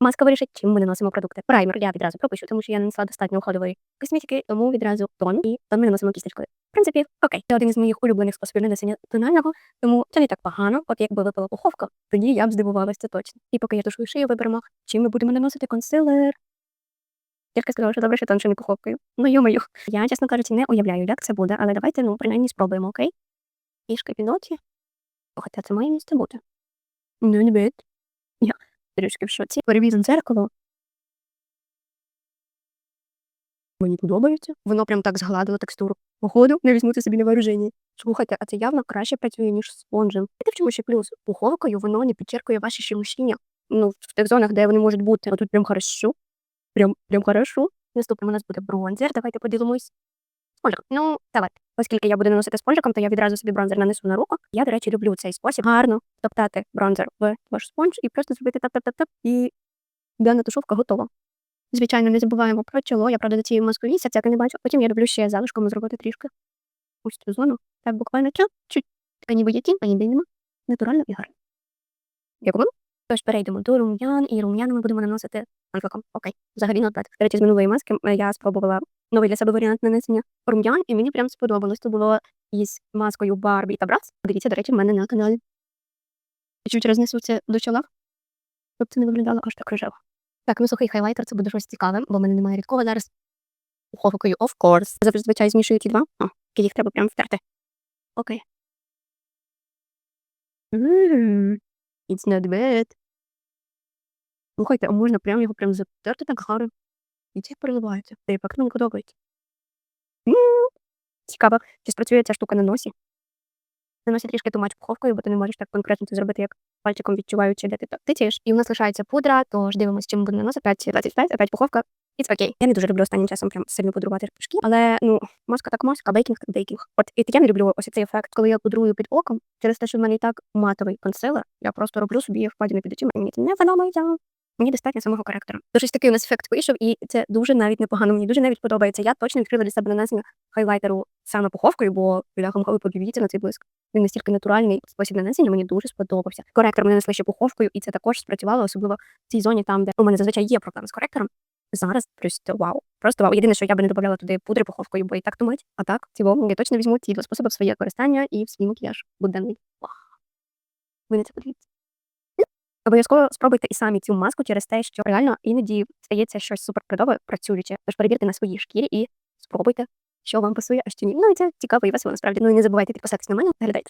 Маска вирішить, чим ми наносимо продукти. Праймер я відразу пропишу, тому що я нанесла достатньо уходової косметики, тому відразу тон і тон ми наносимо кісточкою. В принципі, окей. Це один із моїх улюблених способів нанесення тонального, тому це не так погано. От якби випала пуховка, тоді я б здивувалася точно. І поки я тушую шию, виберемо, чим ми будемо наносити консилер. Тільки сказала, що добре, що тонше не пуховкою. Ну йомаю. Я, чесно кажучи, не уявляю, як це буде, але давайте, ну, принаймні спробуємо, окей? Ішки піноті. Хоча це має місце бути. Ну, не бит. Трішки в шоці. Перевізом дзеркало. Мені подобається. Воно прям так згладило текстуру. Походу, не візьму це собі на вооруження. Слухайте, а це явно краще працює, ніж спонжем. Це в чому ще плюс? Пуховкою воно не підчеркує ваші щелушіння. Ну, в тих зонах, де вони можуть бути. А тут прям хорошо. Прям, прям хорошо. Наступним у нас буде бронзер. Давайте поділимось. Спонжик. Ну, давайте. Оскільки я буду наносити спонжиком, то я відразу собі бронзер нанесу на руку. Я, до речі, люблю цей спосіб. Гарно топтати бронзер в ваш спонж і просто зробити тап-тап-тап-тап. І дана тушовка готова. Звичайно, не забуваємо про чоло. Я, правда, до цієї маски місяця всяке не бачу. Потім я люблю ще залишком зробити трішки. Ось цю зону. Так буквально чуть-чуть. Та ніби тінь, а ніде нема. Натурально і гарно. Як воно? Тож перейдемо до рум'ян, і рум'яни ми будемо наносити анфаком. Окей, взагалі not. До речі, з минулої маски я спробувала новий для себе варіант нанесення рум'ян, і мені прям сподобалось. Це було із маскою Барбі та Братс. Подивіться, до речі, в мене на каналі. Чуть рознесу це до чола, щоб це не виглядало аж так рожево. Так, ну сухий хайлайтер це буде щось цікаве, бо в мене немає рідкого зараз. Пуховкою, of course. Зазвичай змішую ті два. О, їх треба прям втерти. Окей. It's not bad. Слухайте, а можна прям його прям затерти так гарно. І ці переливається. Та і пак мені подобається. М, Цікаво, чи спрацює ця штука на носі. На носі трішки тумач пуховкою, бо ти не можеш так конкретно це зробити, як пальчиком відчуваючи, де ти так тицяєш. І у нас лишається пудра, тож дивимося, чим буде наносити. 5, 25, опять пуховка. It's окей. Я не дуже люблю останнім часом прям сильно пудрувати шкіру, але ну, маска так маска, бейкінг так бейкінг. От і я не люблю ось цей ефект, коли я пудрую під оком, через те, що в мене і так матовий консилер, я просто роблю собі впадіни під очима, і мені це не подобається. Мені достатньо самого коректора. Тож ось такий у нас ефект вийшов, і це дуже навіть непогано. Мені дуже навіть подобається. Я точно відкрила для себе нанесення хайлайтеру саме пуховкою, бо біляхом ви подивіться на цей блиск. Він настільки натуральний спосіб нанесення, мені дуже сподобався. Коректор ми нанесли ще пуховкою, і це також спрацювало, особливо в цій зоні, там, де у мене зазвичай є проблеми з коректором. Зараз просто вау. Просто вау. Єдине, що я би не додавала туди пудри пуховкою, бо і так тумать. А так, цілому, я точно візьму ці два способи в своє користання і в свій макіяж буденний. Вау. Ви на це подивіться. Обов'язково спробуйте і самі цю маску через те, що реально іноді стається щось суперпридове працююче. Тож перевірте на своїй шкірі і спробуйте, що вам пасує, а що ні. Ну і це цікаво і весело насправді. Ну і не забувайте підписатись на мене. Глядайте.